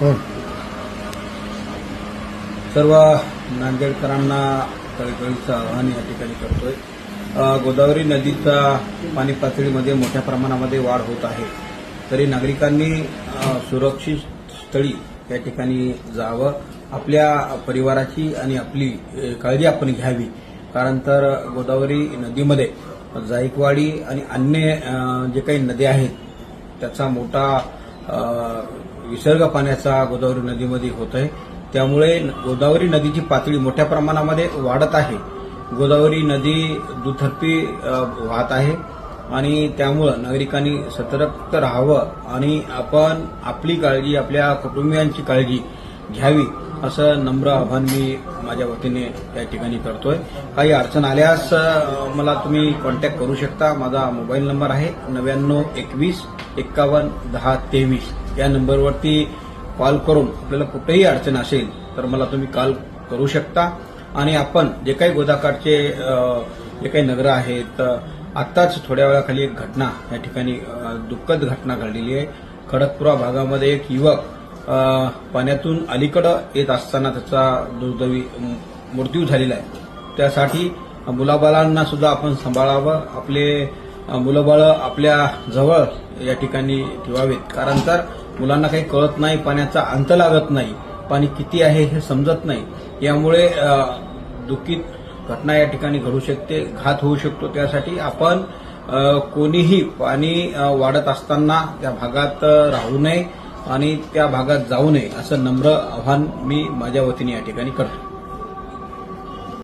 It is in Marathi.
हो सर्व नांदेडकरांना कळकळीचं आवाहन या ठिकाणी करतोय. गोदावरी नदीचा पाणी पातळीमध्ये मोठ्या प्रमाणामध्ये वाढ होत आहे. तरी नागरिकांनी सुरक्षित स्थळी या ठिकाणी जावं. आपल्या परिवाराची आणि आपली काळजी आपण घ्यावी. कारण तर गोदावरी नदीमध्ये जायकवाडी आणि अन्य जे काही नद्या आहेत त्याचा मोठा विसर्ग पाण्याचा गोदावरी नदीमध्ये होत आहे त्यामुळे गोदावरी नदीची पातळी मोठ्या प्रमाणामध्ये वाढत आहे. गोदावरी नदी दुथर्पी वाहत आहे आणि त्यामुळं नागरिकांनी सतर्क राहावं आणि आपण आपली काळजी आपल्या कुटुंबियांची काळजी घ्यावी असं नम्र आव्हान मी माझ्या वतीने या ठिकाणी करतोय. काही अडचण आल्यास मला तुम्ही कॉन्टॅक्ट करू शकता. माझा मोबाईल नंबर आहे नव्याण्णव एकवीस एक्कावन्न दहा तेवीस. या नंबरवरती कॉल करून आपल्याला कुठेही अडचण असेल तर मला तुम्ही कॉल करू शकता. आणि आपण जे काही गोदाकाठचे जे काही नगर आहेत आत्ताच थोड्या वेळाखाली एक घटना या ठिकाणी दुःखद घटना घडलेली आहे. खडकपुरा भागामध्ये एक युवक पाण्यातून अलीकडं येत असताना त्याचा दुर्दैवी मृत्यू झालेला आहे. त्यासाठी मुलाबाळांना सुद्धा आपण सांभाळावं. आपले मुलंबाळं आपल्या जवळ या ठिकाणी ठेवावेत. कारण तर मुलांना काही कळत नाही पाण्याचा अंत लागत नाही पाणी किती आहे हे समजत नाही. यामुळे अ, दुःखित घटना या ठिकाणी घडू शकते घात होऊ शकतो. त्यासाठी आपण कोणीही पाणी वाढत असताना त्या भागात राहू नये आणि त्या भागात जाऊ नये असं नम्र आव्हान मी माझ्या वतीने या ठिकाणी करतो.